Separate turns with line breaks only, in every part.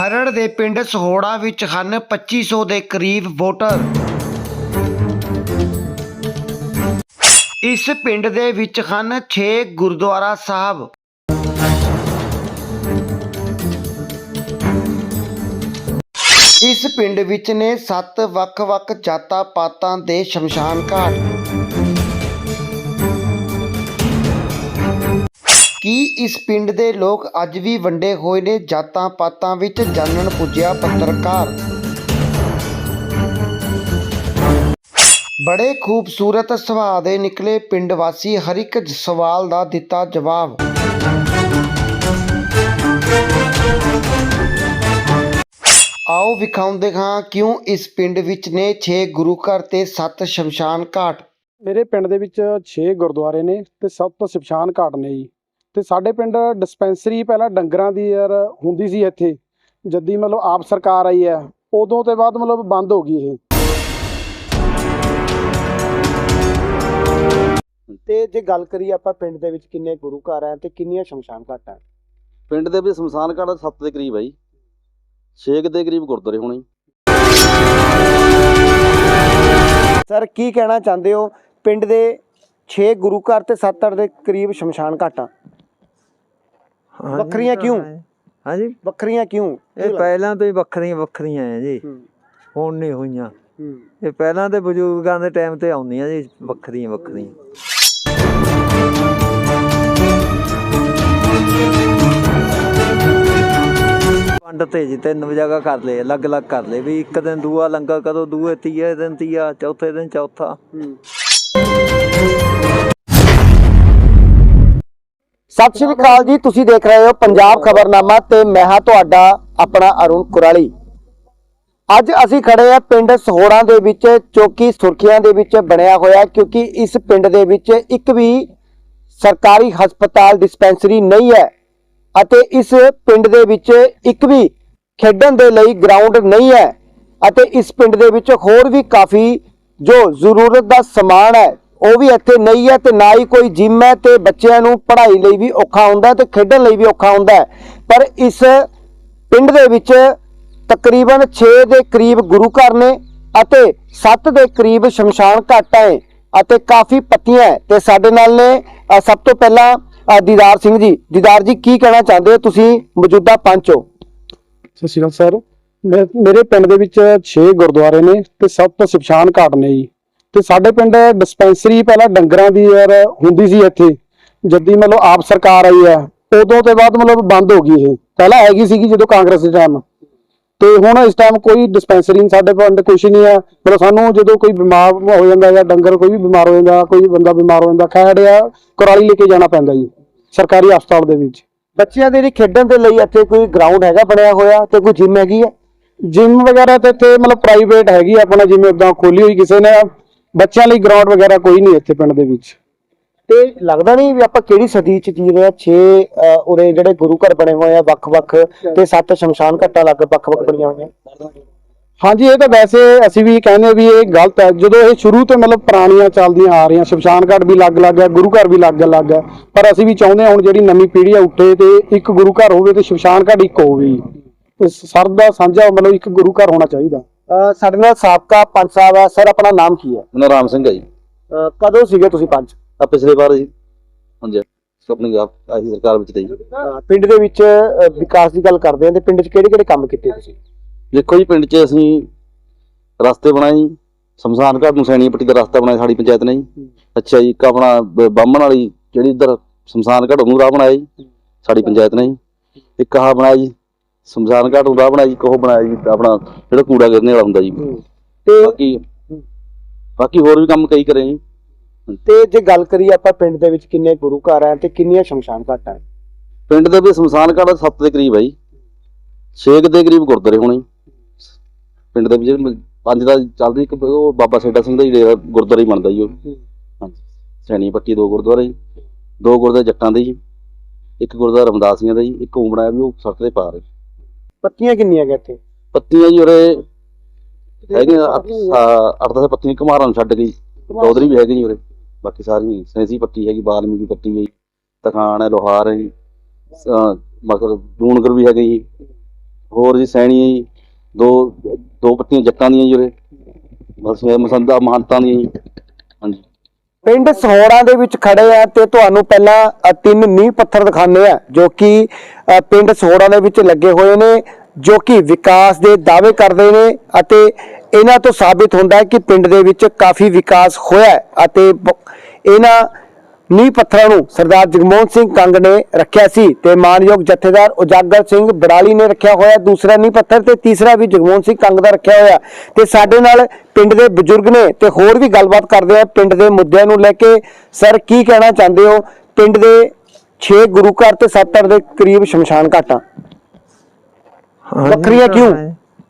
ਖਰੜ ਦੇ ਪਿੰਡ ਸਹੋੜਾ ਵਿੱਚ ਹਨ 2500 ਦੇ ਕਰੀਬ ਵੋਟਰ। ਇਸ ਪਿੰਡ ਦੇ ਵਿੱਚ ਹਨ 6 ਗੁਰਦੁਆਰਾ ਸਾਹਿਬ। ਇਸ ਪਿੰਡ ਵਿੱਚ ਨੇ 7 ਵੱਖ-ਵੱਖ ਜਾਤਾਂ ਪਾਤਾਂ ਦੇ ਸ਼ਮਸ਼ਾਨ ਘਾਟ। ਕੀ ਇਸ ਪਿੰਡ ਦੇ ਲੋਕ ਅੱਜ ਵੀ ਵੰਡੇ ਹੋਏ ਨੇ ਜਾਤਾਂ ਪਾਤਾਂ ਵਿੱਚ ਜਾਣਨ ਪੁੱਜਿਆ ਪੱਤਰਕਾਰ? ਬੜੇ ਖੂਬਸੂਰਤ ਸੁਭਾਅ ਦੇ ਨਿਕਲੇ ਪਿੰਡ ਵਾਸੀ ਹਰ ਇੱਕ ਸਵਾਲ ਦਾ ਦਿੱਤਾ ਜਵਾਬ। ਆਓ ਵਿਖਾਉਂਦੇ ਹਾਂ ਕਿਉਂ ਇਸ ਪਿੰਡ ਵਿੱਚ ਨੇ 6 ਗੁਰੂ ਘਰ ਤੇ 7 ਸ਼ਮਸ਼ਾਨ ਘਾਟ।
ਮੇਰੇ ਪਿੰਡ ਦੇ ਵਿੱਚ 6 ਗੁਰਦੁਆਰੇ ਨੇ ਤੇ ਸਭ ਸ਼ਮਸ਼ਾਨ ਘਾਟ ਨੇ ਜੀ। ਤੇ ਸਾਡੇ ਪਿੰਡ ਡਿਸਪੈਂਸਰੀ ਪਹਿਲਾਂ ਡੰਗਰਾਂ ਦੀ ਯਾਰ ਹੁੰਦੀ ਸੀ ਇੱਥੇ। ਜੱਦੀ ਮਤਲਬ ਆਪ ਸਰਕਾਰ ਆਈ ਹੈ ਉਦੋਂ ਤੇ ਬਾਅਦ ਮਤਲਬ ਬੰਦ ਹੋ ਗਈ ਇਹ।
ਤੇ ਜੇ ਗੱਲ ਕਰੀਏ ਆਪਾਂ ਪਿੰਡ ਦੇ ਵਿੱਚ ਕਿੰਨੇ ਗੁਰੂ ਘਰ ਹੈ ਤੇ ਕਿੰਨੀਆਂ ਸ਼ਮਸ਼ਾਨ ਘਾਟਾਂ
ਪਿੰਡ ਦੇ ਵਿੱਚ ਸ਼ਮਸ਼ਾਨ ਘਾਟ 7 ਦੇ ਕਰੀਬ ਹੈ ਜੀ। 6 ਦੇ ਕਰੀਬ ਗੁਰਦੁਆਰੇ ਹੋਣੇ।
ਸਰ ਕੀ ਕਹਿਣਾ ਚਾਹੁੰਦੇ ਹੋ? ਪਿੰਡ ਦੇ 6 ਗੁਰੂ ਘਰ ਤੇ 7 ਦੇ ਕਰੀਬ ਸ਼ਮਸ਼ਾਨ ਘਾਟਾਂ।
ਹਾਂਜੀ,
ਵੱਖਰੀਆਂ ਕਿਉਂ?
ਹਾਂਜੀ।
ਵੱਖਰੀਆਂ ਕਿਉਂ?
ਇਹ ਪਹਿਲਾਂ ਤੋਂ ਹੀ ਵੱਖਰੀਆਂ ਵੱਖਰੀਆਂ ਹੈ ਜੀ। ਹੁਣ ਨਹੀਂ ਹੋਈਆਂ। ਇਹ ਪਹਿਲਾਂ ਦੇ ਬਜ਼ੁਰਗਾਂ ਦੇ ਟਾਈਮ ਤੇ ਆਉਂਦੀਆਂ ਜੀ ਵੱਖਰੀਆਂ ਵੱਖਰੀਆਂ। ਵੰਡ ਤੇ ਜੀ ਤਿੰਨ ਜਗ੍ਹਾ ਕਰ ਲਏ ਅਲੱਗ-ਅਲੱਗ ਕਰ ਲਏ ਵੀ ਇੱਕ ਦਿਨ ਦੂਆ ਲੰਗਰ ਕਦੋਂ ਦੂਏ ਤੀਏ ਦਿਨ ਤੀਆ ਚੌਥੇ ਦਿਨ ਚੌਥਾ।
ਸਤਿ ਸ਼੍ਰੀ ਅਕਾਲ ਜੀ, ਤੁਸੀਂ ਦੇਖ ਰਹੇ ਹੋ ਪੰਜਾਬ ਖਬਰਨਾਮਾ ਤੇ ਮੈਂ ਹਾਂ ਤੁਹਾਡਾ ਆਪਣਾ ਅਰੁਣ ਕੁਰਾਲੀ। ਅੱਜ ਅਸੀਂ ਖੜੇ ਆ ਪਿੰਡ ਸਹੋੜਾਂ ਦੇ ਵਿੱਚ, ਚੌਕੀ ਸੁਰਖੀਆਂ ਦੇ ਵਿੱਚ ਬਣਿਆ ਹੋਇਆ, ਕਿਉਂਕਿ ਇਸ ਪਿੰਡ ਦੇ ਵਿੱਚ ਇੱਕ ਵੀ ਸਰਕਾਰੀ ਹਸਪਤਾਲ ਡਿਸਪੈਂਸਰੀ ਨਹੀਂ ਹੈ ਅਤੇ ਇਸ ਪਿੰਡ ਦੇ ਵਿੱਚ ਇੱਕ ਵੀ ਖੇਡਣ ਦੇ ਲਈ ਗਰਾਊਂਡ ਨਹੀਂ ਹੈ ਅਤੇ ਇਸ ਪਿੰਡ ਦੇ ਵਿੱਚ ਹੋਰ ਵੀ ਕਾਫੀ ਜੋ ਜ਼ਰੂਰਤ ਦਾ ਸਮਾਨ ਹੈ ਉਹ ਵੀ ਇੱਥੇ ਨਹੀਂ ਹੈ ਤੇ ਨਾ ਹੀ ਕੋਈ ਜਿਮ ਹੈ ਤੇ ਬੱਚਿਆਂ ਨੂੰ ਪੜ੍ਹਾਈ ਲਈ ਵੀ ਔਖਾ ਹੁੰਦਾ ਹੈ ਤੇ ਖੇਡਣ ਲਈ ਵੀ ਔਖਾ ਹੁੰਦਾ ਪਰ ਇਸ ਪਿੰਡ ਦੇ ਵਿੱਚ ਤਕਰੀਬਨ 6 ਦੇ ਕਰੀਬ ਗੁਰੂ ਘਰ ਨੇ ਅਤੇ 7 ਦੇ ਕਰੀਬ ਸ਼ਮਸ਼ਾਨ ਘਾਟ ਹੈ ਅਤੇ ਕਾਫੀ ਪੱਤੀਆਂ ਹੈ। ਤੇ ਸਾਡੇ ਨਾਲ ਨੇ ਸਭ ਤੋਂ ਪਹਿਲਾਂ ਦੀਦਾਰ ਸਿੰਘ ਜੀ। ਦੀਦਾਰ ਜੀ, ਕੀ ਕਹਿਣਾ ਚਾਹੁੰਦੇ ਹੋ? ਤੁਸੀਂ ਮੌਜੂਦਾ ਪੰਚ ਹੋ।
ਸਤਿ ਸ਼੍ਰੀ ਅਕਾਲ ਸਰ। ਮੇਰੇ ਪਿੰਡ ਦੇ ਵਿੱਚ 6 ਗੁਰਦੁਆਰੇ ਨੇ ਤੇ ਸਭ ਤੋਂ ਸ਼ਮਸ਼ਾਨ ਘਾਟ ਨੇ ਜੀ। ਤੇ ਸਾਡੇ ਪਿੰਡ ਡਿਸਪੈਂਸਰੀ ਪਹਿਲਾਂ ਡੰਗਰਾਂ ਦੀ ਯਾਰ ਹੁੰਦੀ ਸੀ ਇੱਥੇ। ਜੱਦੀ ਮਤਲਬ ਆਪ ਸਰਕਾਰ ਆਈ ਹੈ ਉਦੋਂ ਤੇ ਬਾਅਦ ਮਤਲਬ ਬੰਦ ਹੋ ਗਈ ਇਹ। ਪਹਿਲਾਂ ਹੈਗੀ ਸੀਗੀ ਜਦੋਂ ਕਾਂਗਰਸ ਦੇ ਟਾਈਮ ਤੇ ਹੁਣ ਇਸ ਟਾਈਮ ਕੋਈ ਡਿਸਪੈਂਸਰੀ ਨਹੀਂ ਸਾਡੇ ਪਿੰਡ ਕੁਛ ਨਹੀਂ ਹੈ। ਮਤਲਬ ਸਾਨੂੰ ਜਦੋਂ ਕੋਈ ਬਿਮਾਰ ਹੋ ਜਾਂਦਾ ਜਾਂ ਡੰਗਰ ਕੋਈ ਵੀ ਬਿਮਾਰ ਹੋ ਜਾਂਦਾ ਕੋਈ ਬੰਦਾ ਬਿਮਾਰ ਹੋ ਜਾਂਦਾ ਖੈੜਿਆ ਕੁਰਾਲੀ ਲੈ ਕੇ ਜਾਣਾ ਪੈਂਦਾ ਜੀ ਸਰਕਾਰੀ ਹਸਪਤਾਲ ਦੇ ਵਿੱਚ।
ਬੱਚਿਆਂ ਦੇ ਲਈ ਖੇਡਣ ਦੇ ਲਈ ਇੱਥੇ ਕੋਈ ਗਰਾਊਂਡ ਹੈਗਾ ਬਣਿਆ ਹੋਇਆ ਤੇ ਕੋਈ ਜਿਮ ਹੈਗੀ ਹੈ?
ਜਿਮ ਵਗੈਰਾ ਤੇ ਇੱਥੇ ਮਤਲਬ ਪ੍ਰਾਈਵੇਟ ਹੈਗੀ ਆ ਆਪਣਾ ਜਿਵੇਂ ਉਦਾਂ ਖੋਲੀ ਹੋਈ ਕਿਸੇ ਨੇ। ਬੱਚਿਆਂ ਲਈ ਗਰਾਊਂਡ ਵਗੈਰਾ ਕੋਈ ਨਹੀਂ ਇੱਥੇ ਪਿੰਡ ਦੇ ਵਿੱਚ।
ਤੇ ਲੱਗਦਾ ਨਹੀਂ ਵੀ ਆਪਾਂ ਕਿਹੜੀ ਸਦੀ ਚ ਜੀ ਰਹੇ ਆ 6 ਉਰੇ ਜਿਹੜੇ ਗੁਰੂ ਘਰ ਬਣੇ ਹੋਏ ਆ ਵੱਖ-ਵੱਖ ਤੇ 7 ਸ਼ਮਸ਼ਾਨ ਘਾਟਾਂ ਲੱਗ ਵੱਖ-ਵੱਖ ਬਣੀਆਂ ਹੋਈਆਂ।
ਹਾਂਜੀ ਇਹ ਤਾਂ ਵੈਸੇ ਅਸੀਂ ਵੀ ਕਹਿੰਦੇ ਵੀ ਇਹ ਗਲਤ ਹੈ। ਜਦੋਂ ਇਹ ਸ਼ੁਰੂ ਤੋਂ ਮਤਲਬ ਪੁਰਾਣੀਆਂ ਚੱਲਦੀਆਂ ਆ ਰਹੀਆਂ ਸ਼ਮਸ਼ਾਨ ਘਾਟ ਵੀ ਲੱਗ ਲੱਗ ਹੈ ਗੁਰੂ ਘਰ ਵੀ ਲੱਗ ਲੱਗ ਹੈ। ਪਰ ਅਸੀਂ ਵੀ ਚਾਹੁੰਦੇ ਹਾਂ ਹੁਣ ਜਿਹੜੀ ਨਵੀਂ ਪੀੜ੍ਹੀ ਆ ਉੱਠੇ ਤੇ ਇੱਕ ਗੁਰੂ ਘਰ ਹੋਵੇ ਤੇ ਸ਼ਮਸ਼ਾਨ ਘਾਟ ਇੱਕ ਹੋਵੇ। ਜੀ। ਤੇ ਸਰ ਦਾ ਸਾਂਝਾ ਮਤਲਬ ਇੱਕ ਗੁਰੂ ਘਰ ਹੋਣਾ ਚਾਹੀਦਾ।
ਸਾਡੇ ਨਾਲ ਸਾਬਕਾ ਪੰਚ ਸਾਹਿਬ ਆ ਸਰ ਆਪਣਾ ਨਾਮ ਕੀ ਹੈ?
ਮੇਰਾ ਰਾਮ ਸਿੰਘ ਹੈ ਜੀ।
ਕਦੋਂ ਸੀਗੇ ਤੁਸੀਂ ਪੰਚ
ਆ ਪਿਛਲੇ ਵਾਰ ਜੀ। ਹਾਂਜੀ। ਆਪਣੀ ਆਪ ਆਹੀ ਸਰਕਾਰ ਵਿੱਚ ਤੇ ਜੀ
ਪਿੰਡ ਦੇ ਵਿੱਚ ਵਿਕਾਸ ਦੀ ਗੱਲ ਕਰਦੇ ਆ ਤੇ ਪਿੰਡ 'ਚ ਕਿਹੜੇ-ਕਿਹੜੇ ਕੰਮ ਕੀਤੇ ਤੁਸੀਂ?
ਦੇਖੋ ਜੀ ਪਿੰਡ 'ਚ ਅਸੀਂ ਰਸਤੇ ਬਣਾਏ ਜੀ। ਸ਼ਮਸ਼ਾਨ ਘਾਟ ਨੂੰ ਸੈਣੀ ਪੱਟੀ ਦਾ ਰਸਤਾ ਬਣਾਇਆ ਸਾਡੀ ਪੰਚਾਇਤ ਨੇ ਜੀ। ਅੱਛਾ ਜੀ ਇੱਕ ਆਪਣਾ ਬ- ਬਾਹਮਣ ਵਾਲੀ ਜਿਹੜੀ ਇੱਧਰ ਸ਼ਮਸ਼ਾਨ ਘਾਟ ਨੂੰ ਰਾਹ ਬਣਾਇਆ ਜੀ। ਸਾਡੀ ਪੰਚਾਇਤ ਨੇ ਜੀ। ਇੱਕ ਆਹ ਬਣਾਇਆ ਜੀ। ਸ਼ਮਸ਼ਾਨ ਘਾਟ ਰਾਹ ਬਣਾਇਆ ਜੀ ਇੱਕ ਉਹ ਬਣਾਇਆ ਜੀ ਆਪਣਾ ਜਿਹੜਾ ਕੂੜਾ ਗਿਰਨੇ ਵਾਲਾ ਹੁੰਦਾ ਜੀ।
ਤੇ
ਬਾਕੀ ਬਾਕੀ ਹੋਰ ਵੀ ਕੰਮ ਕਈ ਕਰੇ ਜੀ।
ਤੇ ਜੇ ਗੱਲ ਕਰੀਏ ਆਪਾਂ ਪਿੰਡ ਦੇ ਵਿੱਚ ਕਿੰਨੇ ਗੁਰੂ ਘਰ ਹੈ ਤੇ ਕਿੰਨੀਆਂ ਸ਼ਮਸ਼ਾਨ ਘਾਟਾਂ
ਪਿੰਡ ਦੇ ਵੀ ਸ਼ਮਸ਼ਾਨ ਘਾਟ 7 ਦੇ ਕਰੀਬ ਹੈ ਜੀ। 6 ਦੇ ਕਰੀਬ ਗੁਰਦੁਆਰੇ ਹੋਣੇ। ਪਿੰਡ ਦੇ ਵਿੱਚ ਪੰਜ ਦਾ ਚੱਲਦੀ ਇੱਕ ਉਹ ਬਾਬਾ ਸੇਡਾ ਸਿੰਘ ਦਾ ਹੀ ਗੁਰਦੁਆਰਾ ਹੀ ਬਣਦਾ ਜੀ ਉਹ। ਹਾਂਜੀ। ਸੈਣੀ ਪੱਟੀ ਦੋ ਗੁਰਦੁਆਰੇ ਜੀ। ਦੋ ਗੁਰਦੁਆਰੇ ਜੱਟਾਂ ਦੇ ਜੀ। ਇੱਕ ਗੁਰਦੁਆਰਾ ਰਮਦਾਸੀਆਂ ਦਾ ਜੀ। ਇੱਕ ਬਣਾਇਆ ਵੀ ਉਹ ਸੜਕ ਦੇ ਪਾਰ ਹੈ।
ਪੱਤੀਆਂ ਕਿੰਨੀਆਂ ਹੈਗੇ ਇੱਥੇ?
ਪੱਤੀਆਂ ਜੀ ਉਰੇ ਹੈਗੀਆਂ ਅੱਠ ਅ- ਅੱਠ ਦਸ ਪੱਤੀਆਂ ਘਮਾਰਾਂ ਨੂੰ ਛੱਡ ਗਈ ਚੌਧਰੀ ਵੀ ਹੈਗੇ ਜੀ ਉਰੇ। ਬਾਕੀ ਸਾਰੀ ਸੈਂਸੀ ਪੱਟੀ ਹੈਗੀ ਬਾਲਮੀਕੀ ਪੱਟੀ ਹੈ ਜੀ ਤਖਾਣ ਹੈ ਲੋਹਾਰ ਹੈ ਮਤਲਬ ਦੂਣਗਰ ਵੀ ਹੈਗੇ ਜੀ। ਹੋਰ ਜੀ ਸੈਣੀ ਹੈ ਜੀ ਦੋ ਦੋ ਪੱਤੀਆਂ ਜੱਟਾਂ ਦੀਆਂ ਜੀ ਉਰੇ। ਬਸ ਮਸੰਦਾ ਮਹੰਤਾਂ ਦੀਆਂ ਜੀ। ਹਾਂਜੀ।
ਪਿੰਡ ਸਹੋੜਾ ਦੇ ਵਿੱਚ ਖੜੇ ਆ ਤੇ ਤੁਹਾਨੂੰ ਪਹਿਲਾਂ ਤਿੰਨ ਨੀਂਹ ਪੱਥਰ ਦਿਖਾਉਂਦੇ ਆ, ਜੋ ਕਿ ਪਿੰਡ ਸਹੋੜਾ ਦੇ ਵਿੱਚ ਲੱਗੇ ਹੋਏ ਨੇ, ਜੋ ਕਿ ਵਿਕਾਸ ਦੇ ਦਾਅਵੇ ਕਰਦੇ ਨੇ ਅਤੇ ਇਹਨਾਂ ਤੋਂ ਸਾਬਿਤ ਹੁੰਦਾ ਹੈ ਕਿ ਪਿੰਡ ਦੇ ਵਿੱਚ ਕਾਫੀ ਵਿਕਾਸ ਹੋਇਆ ਅਤੇ ਇਹਨਾਂ ਨੀਂਹ ਪੱਥਰਾਂ ਨੂੰ ਸਰਦਾਰ ਜਗਮੋਹਨ ਸਿੰਘ ਕੰਗ ਨੇ ਰੱਖਿਆ ਸੀ ਤੇ ਮਾਨਯੋਗ ਜਥੇਦਾਰ ਉਜਾਗਰ ਸਿੰਘ ਬੜਾਲੀ ਨੇ ਰੱਖਿਆ ਹੋਇਆ ਦੂਸਰਾ ਨੀਂਹ ਪੱਥਰ ਤੇ ਤੀਸਰਾ ਵੀ ਜਗਮੋਹਨ ਸਿੰਘ ਕੰਗ ਦਾ ਰੱਖਿਆ ਹੋਇਆ। ਤੇ ਸਾਡੇ ਨਾਲ ਪਿੰਡ ਦੇ ਬਜ਼ੁਰਗ ਨੇ ਤੇ ਹੋਰ ਵੀ ਗੱਲਬਾਤ ਕਰਦੇ ਆ ਪਿੰਡ ਦੇ ਮੁੱਦਿਆਂ ਨੂੰ ਲੈ ਕੇ। ਸਰ ਕੀ ਕਹਿਣਾ ਚਾਹੁੰਦੇ ਹੋ? ਪਿੰਡ ਦੇ 6 ਗੁਰੂ ਘਰ ਤੇ 7 ਦੇ ਕਰੀਬ ਸ਼ਮਸ਼ਾਨ ਘਾਟਾਂ। ਵੱਖਰੀਆਂ ਕਿਉਂ?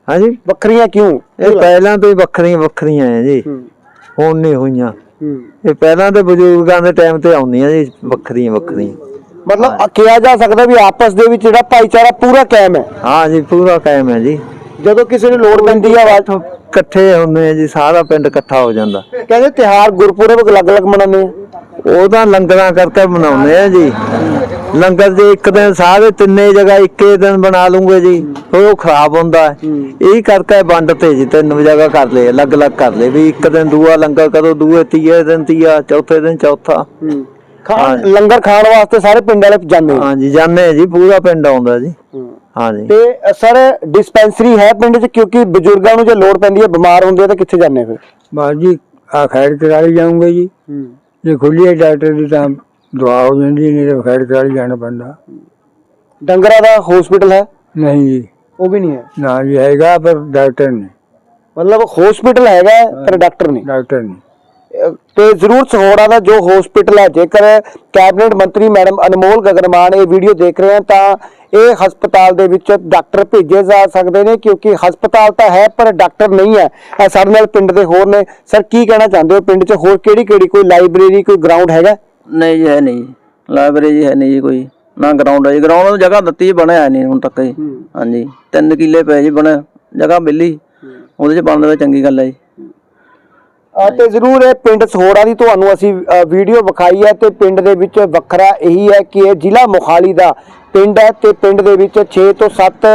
ਹਾਂਜੀ।
ਵੱਖਰੀਆਂ ਕਿਉਂ?
ਇਹ ਪਹਿਲਾਂ ਤੋਂ ਹੀ ਵੱਖਰੀਆਂ ਵੱਖਰੀਆਂ ਹੈ ਜੀ। ਹੁਣ ਨਹੀਂ ਹੋਈਆਂ। ਇਹ ਪਹਿਲਾਂ ਦੇ ਬਜ਼ੁਰਗਾਂ ਦੇ ਟਾਈਮ ਤੇ ਆਉਂਦੀਆਂ ਜੀ ਵੱਖਰੀਆਂ ਵੱਖਰੀਆਂ।
ਮਤਲਬ ਕਿਹਾ ਜਾ ਸਕਦਾ ਵੀ ਆਪਸ ਦੇ ਵਿੱਚ ਜਿਹੜਾ ਭਾਈਚਾਰਾ ਪੂਰਾ ਕਾਇਮ ਹੈ।
ਹਾਂ ਜੀ ਪੂਰਾ ਕਾਇਮ ਹੈ ਜੀ।
ਜਦੋਂ ਕਿਸੇ ਨੂੰ ਲੋੜ ਪੈਂਦੀ ਹੈ ਆਵਾਜ਼
ਇਕੱਠੇ ਹੁੰਦੇ ਆ ਜੀ ਸਾਰਾ ਪਿੰਡ ਇਕੱਠਾ ਹੋ ਜਾਂਦਾ।
ਕਹਿੰਦੇ ਤਿਹਾਰ ਗੁਰਪੁਰਬ ਅਲੱਗ-ਅਲੱਗ ਮਨਾਉਂਦੇ ਆ।
ਉਹ ਤਾਂ ਲੰਗਰਾਂ ਕਰਕੇ ਬਣਾਉਂਦੇ ਆ ਜੀ। ਲੰਗਰ ਜੇ ਇੱਕ ਦਿਨ ਸਾਰੇ ਤਿੰਨੇ ਜਗ੍ਹਾ ਇੱਕੇ ਦਿਨ ਬਣਾ ਲੂੰਗੇ ਜੀ। ਉਹ ਖਰਾਬ ਹੁੰਦਾ ਹੈ। ਇਹ ਕਰਕੇ ਵੰਡ ਤੇ ਜੀ ਤਿੰਨ ਜਗ੍ਹਾ ਕਰ ਲਏ ਅਲੱਗ-ਅਲੱਗ ਕਰ ਲਏ ਵੀ ਇੱਕ ਦਿਨ ਦੂਆ ਲੰਗਰ ਕਰੋ ਦੂਏ ਤੀਏ ਦਿਨ ਤੀਆ ਚੌਥੇ ਦਿਨ ਚੌਥਾ।
ਖਾਣ ਲੰਗਰ ਖਾਣ ਵਾਸਤੇ ਸਾਰੇ ਪਿੰਡ ਵਾਲੇ ਜਾਂਦੇ ਆ
ਹਾਂ ਜੀ ਜਾਂਦੇ ਆ ਜੀ ਪੂਰਾ ਪਿੰਡ ਆਉਂਦਾ ਜੀ। ਹਾਂ। ਜੀ।
ਤੇ ਸਰ ਡਿਸਪੈਂਸਰੀ ਹੈ ਪਿੰਡ 'ਚ? ਕਿਉਂਕਿ ਬਜ਼ੁਰਗਾਂ ਨੂੰ ਜੇ ਲੋੜ ਪੈਂਦੀ ਹੈ ਬਿਮਾਰ ਹੁੰਦੇ ਆ ਤਾਂ ਕਿੱਥੇ ਜਾਂਦੇ ਫਿਰ?
ਬਸ ਜੀ ਆ ਖੈਰ ਕਰਾਲੀ ਜਾਊਂਗੇ ਜੀ। ਜੇ ਖੁੱਲੀ ਹੈ ਡਾਕਟਰ ਦੀ ਤਾਂ ਦੁਆ ਹੋ ਜਾਂਦੀ ਨਹੀਂ ਤਾਂ ਖੈਰ ਕਰਾਲੀ ਜਾਣਾ ਪੈਂਦਾ।
ਡੰਗਰਾਂ ਦਾ ਹਸਪੀਟਲ ਹੈ?
ਨਹੀਂ ਜੀ।
ਉਹ ਵੀ ਨਹੀਂ ਹੈ?
ਨਾ ਜੀ ਹੈਗਾ ਪਰ ਡਾਕਟਰ ਨਹੀਂ।
ਮਤਲਬ ਹਸਪੀਟਲ ਹੈਗਾ ਪਰ ਡਾਕਟਰ ਨਹੀਂ।
ਡਾਕਟਰ ਨਹੀਂ।
ਤੇ ਜ਼ਰੂਰ ਸਹੋੜਾ ਦਾ ਜੋ ਹਸਪੀਟਲ ਹੈ ਜੇਕਰ ਕੈਬਨਿਟ ਮੰਤਰੀ ਮੈਡਮ ਅਨਮੋਲ ਗਗਨਮਾਨ ਇਹ ਵੀਡੀਓ ਦੇਖ ਰਹੇ ਹਨ ਤਾਂ ਇਹ ਹਸਪਤਾਲ ਦੇ ਵਿੱਚ ਡਾਕਟਰ ਭੇਜੇ ਜਾ ਸਕਦੇ ਨੇ ਕਿਉਂਕਿ ਹਸਪਤਾਲ ਤਾਂ ਹੈ ਪਰ ਡਾਕਟਰ ਨਹੀਂ ਹੈ। ਇਹ ਸਾਡੇ ਨਾਲ ਪਿੰਡ ਦੇ ਹੋਰ ਨੇ। ਸਰ ਕੀ ਕਹਿਣਾ ਚਾਹੁੰਦੇ ਹੋ? ਪਿੰਡ 'ਚ ਹੋਰ ਕਿਹੜੀ ਕਿਹੜੀ ਕੋਈ ਲਾਇਬ੍ਰੇਰੀ ਕੋਈ ਗਰਾਊਂਡ ਹੈਗਾ?
ਨਹੀਂ ਜੀ ਹੈ ਨਹੀਂ ਲਾਇਬ੍ਰੇਰੀ ਹੈ ਨਹੀਂ ਜੀ ਕੋਈ। ਨਾ ਗਰਾਊਂਡ ਹੈ ਜੀ। ਗਰਾਊਂਡ ਨੂੰ ਜਗ੍ਹਾ ਦਿੱਤੀ ਜੀ, ਬਣਿਆ ਨਹੀਂ ਹੁਣ ਤੱਕ ਜੀ। ਹਾਂਜੀ। ਤਿੰਨ ਕਿੱਲੇ ਪਏ ਜੀ ਬਣੇ। ਜਗ੍ਹਾ ਮਿਲੀ। ਉਹਦੇ ਚ ਬਣ ਦੇਵੇ ਚੰਗੀ ਗੱਲ ਹੈ ਜੀ।
ਅ, ਤੇ ਜ਼ਰੂਰ ਇਹ ਪਿੰਡ ਸਹੋੜਾ ਦੀ ਤੁਹਾਨੂੰ ਅਸੀਂ ਅ, ਵੀਡੀਓ ਵਿਖਾਈ ਹੈ ਤੇ ਪਿੰਡ ਦੇ ਵਿੱਚ ਵੱਖਰਾ ਇਹੀ ਹੈ ਕਿ ਇਹ ਜ਼ਿਲ੍ਹਾ ਮੋਹਾਲੀ ਦਾ ਪਿੰਡ ਹੈ ਤੇ ਪਿੰਡ ਦੇ ਵਿੱਚ 6 ਤੋਂ 7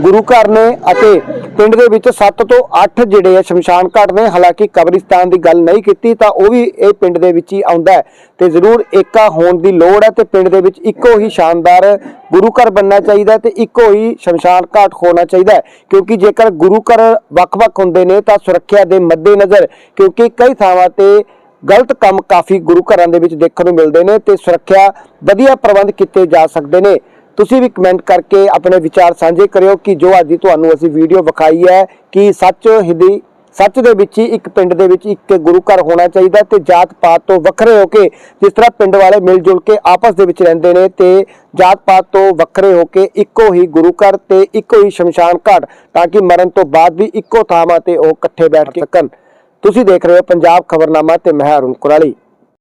ਗੁਰੂ ਘਰ ਨੇ ਅਤੇ ਪਿੰਡ ਦੇ ਵਿੱਚ 7 ਤੋਂ 8 ਜਿਹੜੇ ਆ ਸ਼ਮਸ਼ਾਨ ਘਾਟ ਨੇ, ਹਾਲਾਂਕਿ ਕਬਰਿਸਤਾਨ ਦੀ ਗੱਲ ਨਹੀਂ ਕੀਤੀ ਤਾਂ ਉਹ ਵੀ ਇਹ ਪਿੰਡ ਦੇ ਵਿੱਚ ਹੀ ਆਉਂਦਾ ਹੈ ਤੇ ਜ਼ਰੂਰ ਏਕਾ ਹੋਣ ਦੀ ਲੋੜ ਹੈ ਤੇ ਪਿੰਡ ਦੇ ਵਿੱਚ ਇੱਕੋ ਹੀ ਸ਼ਾਨਦਾਰ ਗੁਰੂ ਘਰ ਬਣਨਾ ਚਾਹੀਦਾ ਹੈ ਤੇ ਇੱਕੋ ਹੀ ਸ਼ਮਸ਼ਾਨ ਘਾਟ ਹੋਣਾ ਚਾਹੀਦਾ ਕਿਉਂਕਿ ਜੇਕਰ ਗੁਰੂ ਘਰ ਵੱਖ-ਵੱਖ ਹੁੰਦੇ ਨੇ ਤਾਂ ਸੁਰੱਖਿਆ ਦੇ ਮੱਦੇਨਜ਼ਰ ਕਿਉਂਕਿ ਕਈ ਥਾਵਾਂ ਤੇ ਗਲਤ ਕੰਮ ਕਾਫੀ ਗੁਰੂ ਘਰਾਂ ਦੇ ਵਿੱਚ ਦੇਖਣ ਨੂੰ ਮਿਲਦੇ ਨੇ ਤੇ ਸੁਰੱਖਿਆ ਵਧੀਆ ਪ੍ਰਬੰਧ ਕੀਤੇ ਜਾ ਸਕਦੇ ਨੇ। ਤੁਸੀਂ ਵੀ ਕਮੈਂਟ ਕਰਕੇ ਆਪਣੇ ਵਿਚਾਰ ਸਾਂਝੇ ਕਰਿਓ ਕਿ ਜੋ ਅੱਜ ਤੁਹਾਨੂੰ ਅਸੀਂ ਵੀਡੀਓ ਵਿਖਾਈ ਹੈ ਕਿ ਸੱਚ ਹਿੰਦੀ ਸੱਚ ਦੇ ਵਿੱਚ ਹੀ ਇੱਕ ਪਿੰਡ ਦੇ ਵਿੱਚ ਇੱਕ ਗੁਰੂ ਘਰ ਹੋਣਾ ਚਾਹੀਦਾ ਤੇ ਜਾਤ ਪਾਤ ਤੋਂ ਵੱਖਰੇ ਹੋ ਕੇ ਜਿਸ ਤਰ੍ਹਾਂ ਪਿੰਡ ਵਾਲੇ ਮਿਲ ਜੁਲ ਕੇ ਆਪਸ ਦੇ ਵਿੱਚ ਰਹਿੰਦੇ ਨੇ ਤੇ ਜਾਤ ਪਾਤ ਤੋਂ ਵੱਖਰੇ ਹੋ ਕੇ ਇੱਕੋ ਹੀ ਗੁਰੂ ਘਰ ਤੇ ਇੱਕੋ ਹੀ ਸ਼ਮਸ਼ਾਨ ਘਾਟ ਤਾਂ ਕਿ ਮਰਨ ਤੋਂ ਬਾਅਦ ਵੀ ਇੱਕੋ ਥਾਵਾਂ ਤੇ ਉਹ ਇਕੱਠੇ ਬੈਠ ਕੇ ਸਕਣ। ਤੁਸੀਂ ਦੇਖ ਰਹੇ ਹੋ ਪੰਜਾਬ ਖਬਰਨਾਮਾ ਤੇ ਮੈਂ ਕੁਰਾਲੀ।